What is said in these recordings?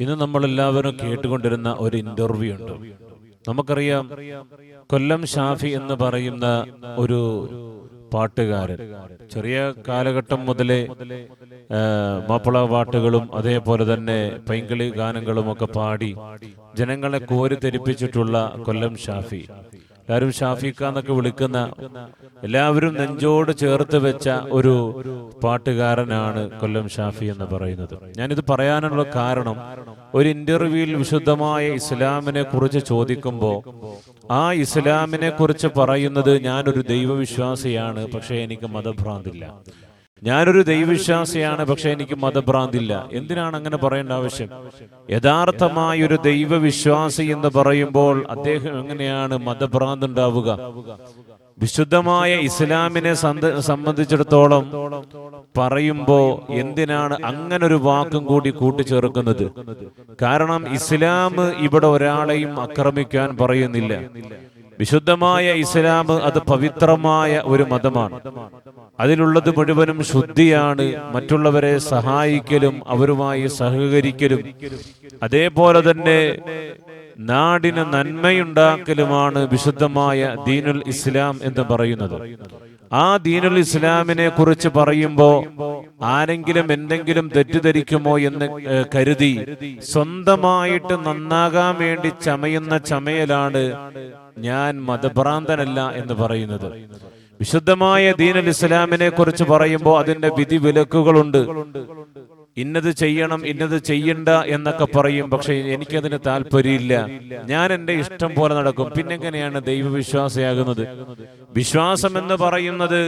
ഇന്ന് നമ്മളെല്ലാവരും കേട്ടുകൊണ്ടിരുന്ന ഒരു ഇന്റർവ്യൂ ഉണ്ട്. നമുക്കറിയാം കൊല്ലം ഷാഫി എന്ന് പറയുന്ന ഒരു പാട്ടുകാരൻ. ചെറിയ കാലഘട്ടം മുതലേ മാപ്പിള പാട്ടുകളും അതേപോലെ തന്നെ പൈങ്കിളി ഗാനങ്ങളും ഒക്കെ പാടി ജനങ്ങളെ കോരിത്തെരിപ്പിച്ചിട്ടുള്ള കൊല്ലം ഷാഫി. എല്ലാവരും ഷാഫിക്ക എന്നൊക്കെ വിളിക്കുന്ന എല്ലാവരും നെഞ്ചോട് ചേർത്ത് വെച്ച ഒരു പാട്ടുകാരനാണ് കൊല്ലം ഷാഫി എന്ന് പറയുന്നത്. ഞാനിത് പറയാനുള്ള കാരണം ഒരു ഇന്റർവ്യൂവിൽ വിശുദ്ധമായ ഇസ്ലാമിനെ കുറിച്ച് ചോദിക്കുമ്പോൾ ആ ഇസ്ലാമിനെ കുറിച്ച് പറയുന്നത് ഞാനൊരു ദൈവവിശ്വാസിയാണ് പക്ഷേ എനിക്ക് മതഭ്രാന്തില്ല. ഞാനൊരു ദൈവവിശ്വാസിയാണ് പക്ഷെ എനിക്ക് മതഭ്രാന്തില്ല. എന്തിനാണ് അങ്ങനെ പറയേണ്ട ആവശ്യം? യഥാർത്ഥമായ ഒരു ദൈവവിശ്വാസി എന്ന് പറയുമ്പോൾ അദ്ദേഹം എങ്ങനെയാണ് മതഭ്രാന്ത് ഉണ്ടാവുക? വിശുദ്ധമായ ഇസ്ലാമിനെ സംബന്ധിച്ചിടത്തോളം പറയുമ്പോ എന്തിനാണ് അങ്ങനെ ഒരു വാക്കും കൂടി കൂട്ടിച്ചേർക്കുന്നത്? കാരണം ഇസ്ലാം ഇവിടെ ഒരാളെയും ആക്രമിക്കാൻ പറയുന്നില്ല. വിശുദ്ധമായ ഇസ്ലാം അത് പവിത്രമായ ഒരു മതമാണ്. അതിലുള്ളത് മുഴുവനും ശുദ്ധിയാണ്. മറ്റുള്ളവരെ സഹായിക്കലും അവരുമായി സഹകരിക്കലും. അതേപോലെ തന്നെ നാടിന് നന്മയുണ്ടാക്കലുമാണ് വിശുദ്ധമായ ദീനുൽ ഇസ്ലാം എന്ന് പറയുന്നത്. ആ ദീനുൽ ഇസ്ലാമിനെ കുറിച്ച് പറയുമ്പോൾ ആരെങ്കിലും എന്തെങ്കിലും തെറ്റിദ്ധരിക്കുമോ എന്ന് കരുതി സ്വന്തമായിട്ട് നന്നാകാൻ വേണ്ടി ചമയുന്ന ചമയലാണ് ഞാൻ മതഭ്രാന്തനല്ല എന്ന് പറയുന്നത്. വിശുദ്ധമായ ദീനുൽ ഇസ്ലാമിനെ കുറിച്ച് പറയുമ്പോൾ അതിന്റെ വിധി വിലക്കുകളുണ്ട് ഇന്നത് ചെയ്യണം ഇന്നത് ചെയ്യണ്ട എന്നൊക്കെ പറയും. പക്ഷെ എനിക്കതിന് താല്പര്യമില്ല. ഞാൻ എന്റെ ഇഷ്ടം പോലെ നടക്കും. പിന്നെങ്ങനെയാണ് ദൈവവിശ്വാസിയാകുന്നത്? വിശ്വാസം എന്ന് പറയുന്നത്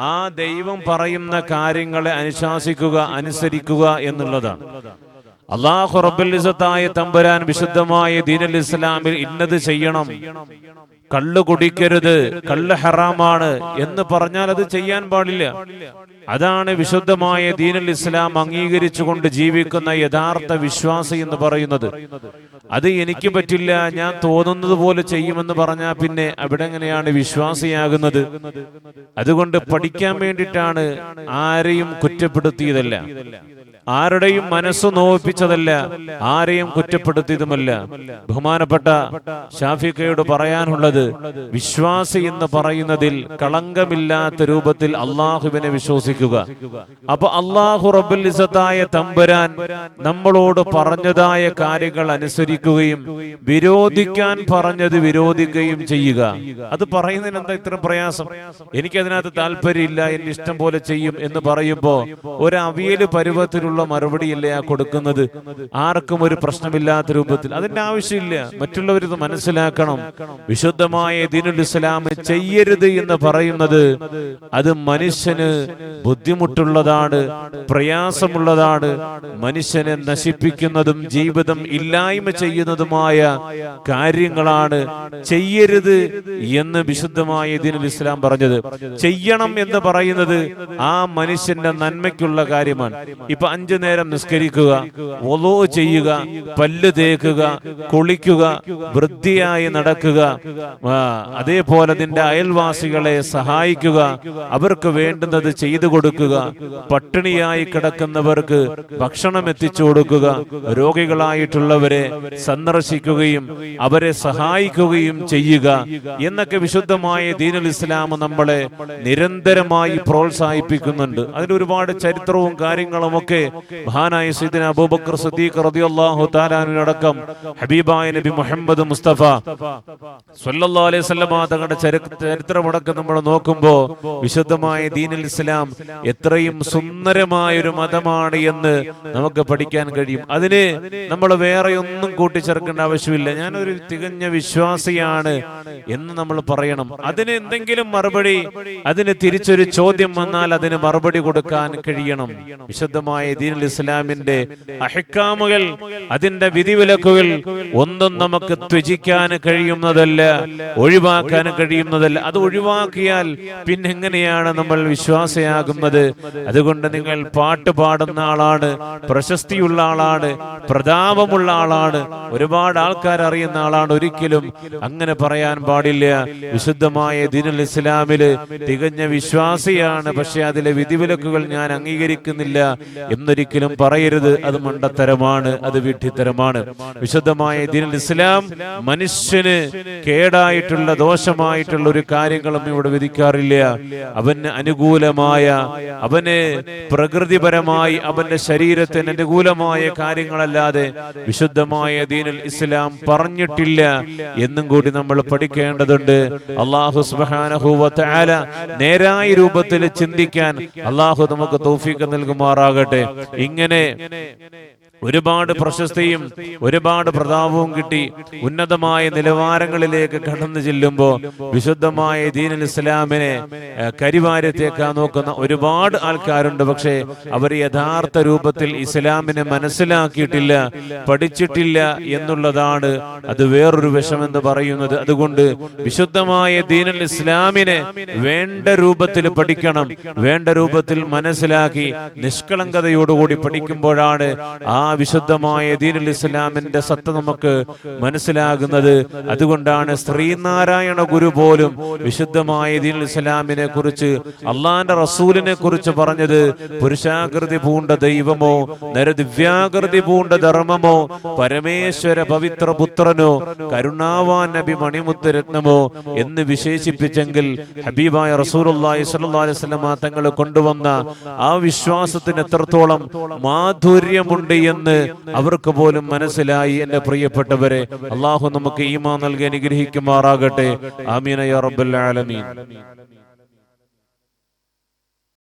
ആ ദൈവം പറയുന്ന കാര്യങ്ങളെ അനുശാസിക്കുക അനുസരിക്കുക എന്നുള്ളതാണ്. അള്ളാഹു റബ്ബുൽ ഇസ്സത്തായ തമ്പുരാൻ വിശുദ്ധമായ ദീനുൽ ഇസ്ലാമിൽ ഇന്നത് ചെയ്യണം. കള്ള് കുടിക്കരുത് കള്ള് ഹറാമാണ് എന്ന് പറഞ്ഞാൽ അത് ചെയ്യാൻ പാടില്ല. അതാണ് വിശുദ്ധമായ ദീനുൽ ഇസ്ലാം അംഗീകരിച്ചുകൊണ്ട് ജീവിക്കുന്ന യഥാർത്ഥ വിശ്വാസി എന്ന് പറയുന്നത്. അത് എനിക്ക് പറ്റില്ല ഞാൻ തോന്നുന്നത് പോലെ ചെയ്യുമെന്ന് പറഞ്ഞാൽ പിന്നെ അവിടെ എങ്ങനെയാണ് വിശ്വാസിയാകുന്നത്? അതുകൊണ്ട് പഠിക്കാൻ വേണ്ടിയിട്ടാണ് ആരെയും കുറ്റപ്പെടുത്തിയതല്ല. ആരുടെയും മനസ്സ് നോവിപ്പിച്ചതല്ല ആരെയും കുറ്റപ്പെടുത്തിയതുമല്ല. ബഹുമാനപ്പെട്ട ഷാഫിക്കയോട് പറയാനുള്ളത് വിശ്വാസി എന്ന് പറയുന്നതിൽ കളങ്കമില്ലാത്ത രൂപത്തിൽ അള്ളാഹുവിനെ വിശ്വസിക്കുക. അപ്പൊ അള്ളാഹു റബ്ബുൽ തമ്പുരാൻ നമ്മളോട് പറഞ്ഞതായ കാര്യങ്ങൾ അനുസരിക്കുകയും വിരോധിക്കാൻ പറഞ്ഞത് വിരോധിക്കുകയും ചെയ്യുക. അത് പറയുന്നതിന് എന്താ ഇത്ര പ്രയാസം? എനിക്കതിനകത്ത് താല്പര്യമില്ല എന്റെ ഇഷ്ടം പോലെ ചെയ്യും എന്ന് പറയുമ്പോ ഒരു അവിയൽ പരുവത്തിലുള്ള മറുപടിയല്ലേ ആ കൊടുക്കുന്നത്? ആർക്കും ഒരു പ്രശ്നമില്ലാത്ത രൂപത്തിൽ. അതിന്റെ ആവശ്യമില്ല. മറ്റുള്ളവർ ഇത് മനസ്സിലാക്കണം. വിശുദ്ധമായ ദീനുൽ ഇസ്ലാം ചെയ്യരുത് എന്ന് പറയുന്നത് അത് മനുഷ്യന് ബുദ്ധിമുട്ടുള്ളതാണ് പ്രയാസമുള്ളതാണ്. മനുഷ്യനെ നശിപ്പിക്കുന്നതും ജീവിതം ഇല്ലായ്മ ചെയ്യുന്നതുമായ കാര്യങ്ങളാണ്. ചെയ്യരുത് എന്ന് വിശുദ്ധമായ ദീനുൽ ഇസ്ലാം പറഞ്ഞത്. ചെയ്യണം എന്ന് പറയുന്നത് ആ മനുഷ്യന്റെ നന്മയ്ക്കുള്ള കാര്യമാണ്. ഇപ്പൊ അഞ്ചു നേരം നിസ്കരിക്കുക ഒലോ ചെയ്യുക പല്ല് തേക്കുക കുളിക്കുക വൃത്തിയായി നടക്കുക അതേപോലെ നിന്റെ അയൽവാസികളെ സഹായിക്കുക അവർക്ക് വേണ്ടുന്നത് ചെയ്തു കൊടുക്കുക പട്ടിണിയായി കിടക്കുന്നവർക്ക് ഭക്ഷണം എത്തിച്ചു കൊടുക്കുക രോഗികളായിട്ടുള്ളവരെ സന്ദർശിക്കുകയും അവരെ സഹായിക്കുകയും ചെയ്യുക എന്നൊക്കെ വിശുദ്ധമായ ദീനുൽ ഇസ്ലാം നമ്മളെ നിരന്തരമായി പ്രോത്സാഹിപ്പിക്കുന്നുണ്ട്. അതിന് ഒരുപാട് ചരിത്രവും കാര്യങ്ങളും ഒക്കെ മഹാനായ സീദിന അബൂബക്കർ സദീഖ് റളിയല്ലാഹു താലാനടക്കം ഹബീബായ നബി മുഹമ്മദ് മുസ്തഫ സല്ലല്ലാഹു അലൈഹി വസല്ലമ തങ്ങളുടെ ചരി- ചരിത്രമടക്കം നമ്മൾ നോക്കുമ്പോൾ വിശുദ്ധമായ ദീനുൽ ഇസ്ലാം എത്രയും സുന്ദരമായ ഒരു മതമാണ് എന്ന് നമുക്ക് പഠിക്കാൻ കഴിയും. അതിന് നമ്മൾ വേറെ ഒന്നും കൂട്ടിച്ചേർക്കേണ്ട ആവശ്യമില്ല. ഞാനൊരു തികഞ്ഞ വിശ്വാസിയാണ് എന്ന് നമ്മൾ പറയണം. അതിന് എന്തെങ്കിലും മറുപടി അതിന് തിരിച്ചൊരു ചോദ്യം വന്നാൽ അതിന് മറുപടി കൊടുക്കാൻ കഴിയണം. വിശുദ്ധമായ ദീനുൽ ഇസ്ലാമിന്റെ അഹിക്കാമുകൾ അതിന്റെ വിധിവിലക്കുകൾ ഒന്നും നമുക്ക് ത്യജിക്കാൻ കഴിയുന്നതല്ല ഒഴിവാക്കാൻ കഴിയുന്നതല്ല. അത് ഒഴിവാക്കിയാൽ പിന്നെ എങ്ങനെയാണ് നമ്മൾ വിശ്വാസയാകുന്നത്? അതുകൊണ്ട് നിങ്ങൾ പാട്ട് പാടുന്ന ആളാണ് പ്രശസ്തിയുള്ള ആളാണ് പ്രതാപമുള്ള ആളാണ്. ഒരുപാട് ആൾക്കാർ അറിയുന്ന ആളാണ്. ഒരിക്കലും അങ്ങനെ പറയാൻ പാടില്ല. വിശുദ്ധമായ ദീൻ ഇസ്ലാമിൽ തികഞ്ഞ വിശ്വാസിയാണ് പക്ഷെ അതിലെ വിധിവിലക്കുകൾ ഞാൻ അംഗീകരിക്കുന്നില്ല എന്ന് എന്നൊരിക്കലും പറയരുത് അത് മണ്ടത്തരമാണ് അത് വിഡ്ഢിത്തരമാണ്. വിശുദ്ധമായ ദിനൽ ഇസ്ലാം മനുഷ്യന് കേടായിട്ടുള്ള ദോഷമായിട്ടുള്ള ഒരു കാര്യങ്ങളും ഇവിടെ വിധിക്കാറില്ല. അവന് അനുകൂലമായ അവന് പ്രകൃതിപരമായി അവന്റെ ശരീരത്തിന് അനുകൂലമായ കാര്യങ്ങളല്ലാതെ വിശുദ്ധമായ ദീനുൽ ഇസ്ലാം പറഞ്ഞിട്ടില്ല എന്നും കൂടി നമ്മൾ പഠിക്കേണ്ടതുണ്ട്. അള്ളാഹു നേരായ രൂപത്തിൽ ചിന്തിക്കാൻ അള്ളാഹു നമുക്ക് തൗഫീഖ് നൽകുമാറാകട്ടെ. ഇങ്ങനെ. ഒരുപാട് പ്രശസ്തിയും ഒരുപാട് പ്രതാപവും കിട്ടി ഉന്നതമായ നിലവാരങ്ങളിലേക്ക് കടന്നു ചെല്ലുമ്പോൾ വിശുദ്ധമായ ദീൻ ഇസ്ലാമിനെ കരിവാരത്തേക്കാൻ നോക്കുന്ന ഒരുപാട് ആൾക്കാരുണ്ട്. പക്ഷേ അവർ യഥാർത്ഥ രൂപത്തിൽ ഇസ്ലാമിനെ മനസ്സിലാക്കിയിട്ടില്ല പഠിച്ചിട്ടില്ല എന്നുള്ളതാണ് അത് വേറൊരു വിഷമെന്ന് പറയുന്നത്. അതുകൊണ്ട് വിശുദ്ധമായ ദീനൽ ഇസ്ലാമിനെ വേണ്ട രൂപത്തിൽ പഠിക്കണം വേണ്ട രൂപത്തിൽ മനസ്സിലാക്കി നിഷ്കളങ്കതയോടുകൂടി പഠിക്കുമ്പോഴാണ് ആ വിശുദ്ധമായ ദീനുൽ ഇസ്ലാമിന്റെ സത്ത നമുക്ക് മനസ്സിലാകുന്നത്. അതുകൊണ്ടാണ് ശ്രീനാരായണ ഗുരു പോലും വിശുദ്ധമായ ദീനുൽ ഇസ്ലാമിനെ കുറിച്ച് അള്ളാന്റെ റസൂലിനെ കുറിച്ച് പറഞ്ഞത് പുരുഷാകൃതി പൂണ്ട ദൈവമോ നരദിവ്യാകൃതി പൂണ്ട ധർമ്മമോ പരമേശ്വര പവിത്ര പുത്രനോ കരുണാവാൻ നബി മണിമുത്തുരത്നമോ എന്ന് വിശേഷിപ്പിച്ചെങ്കിൽ ഹബീബായ അലൈഹി വസല്ലമ തങ്ങൾ കൊണ്ടുവന്ന ആ വിശ്വാസത്തിന് എത്രത്തോളം മാധുര്യമുണ്ട് എന്ന് അവർക്ക് പോലും മനസ്സിലായി എന്റെ പ്രിയപ്പെട്ടവരെ. അള്ളാഹു നമുക്ക് ഈമാ നൽകി അനുഗ്രഹിക്കുമാറാകട്ടെ. ആമീന ആലമീൻ.